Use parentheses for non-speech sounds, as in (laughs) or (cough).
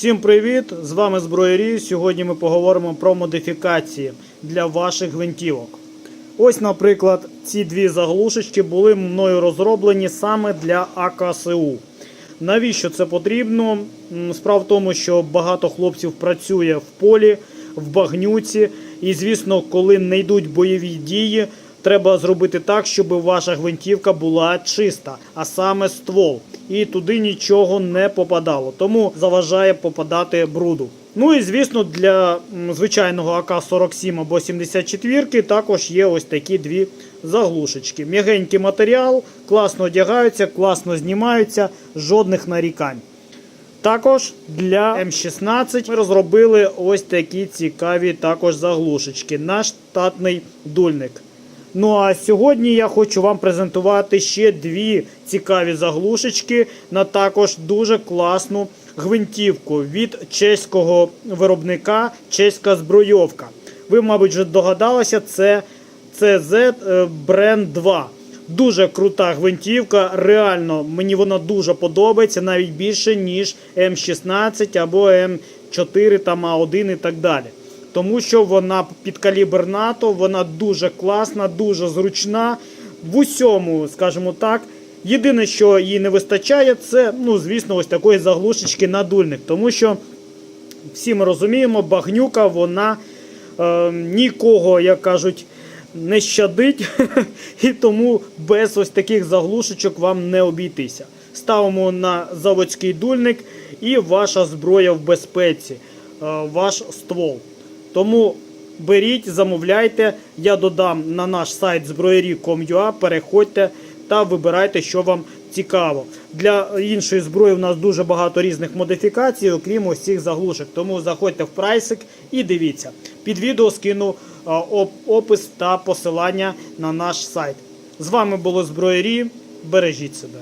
Всім привіт! З вами Зброярі. Сьогодні ми поговоримо про модифікації для ваших гвинтівок. Ось, наприклад, ці дві заглушечки були мною розроблені саме для АКСУ. Навіщо це потрібно? Справа в тому, що багато хлопців працює в полі, в багнюці, і, звісно, коли не йдуть бойові дії, треба зробити так, щоб ваша гвинтівка була чиста, а саме ствол. І туди нічого не попадало. Тому заважає попадати бруду. Ну і звісно, для звичайного АК-47 або 74 також є ось такі дві заглушечки. М'ягенький матеріал, класно одягаються, класно знімаються, жодних нарікань. Також для М16 ми розробили ось такі цікаві також заглушечки. Наш штатний дульник. Ну а сьогодні я хочу вам презентувати ще дві цікаві заглушечки на також дуже класну гвинтівку від чеського виробника чеська збройовка. Ви, мабуть, вже догадалися, це CZ Brand 2. Дуже крута гвинтівка. Реально, мені вона дуже подобається, навіть більше, ніж М16 або М4 там А1 і так далі. Тому що вона під калібр НАТО, вона дуже класна, дуже зручна. В усьому, скажімо так. Єдине, що їй не вистачає, це, ну, звісно, ось такої заглушечки на дульник. Тому що всі ми розуміємо, багнюка вона е, нікого, як кажуть, не щадить, (laughs) і тому без ось таких заглушечок вам не обійтися. Ставимо на заводський дульник і ваша зброя в безпеці, е, ваш ствол. Тому беріть, замовляйте. Я додам на наш сайт зброярі.com.ua, переходьте та вибирайте, що вам цікаво. Для іншої зброї у нас дуже багато різних модифікацій, окрім ось цих заглушок. Тому заходьте в прайсик і дивіться. Під відео скину опис та посилання на наш сайт. З вами було зброярі. Бережіть себе.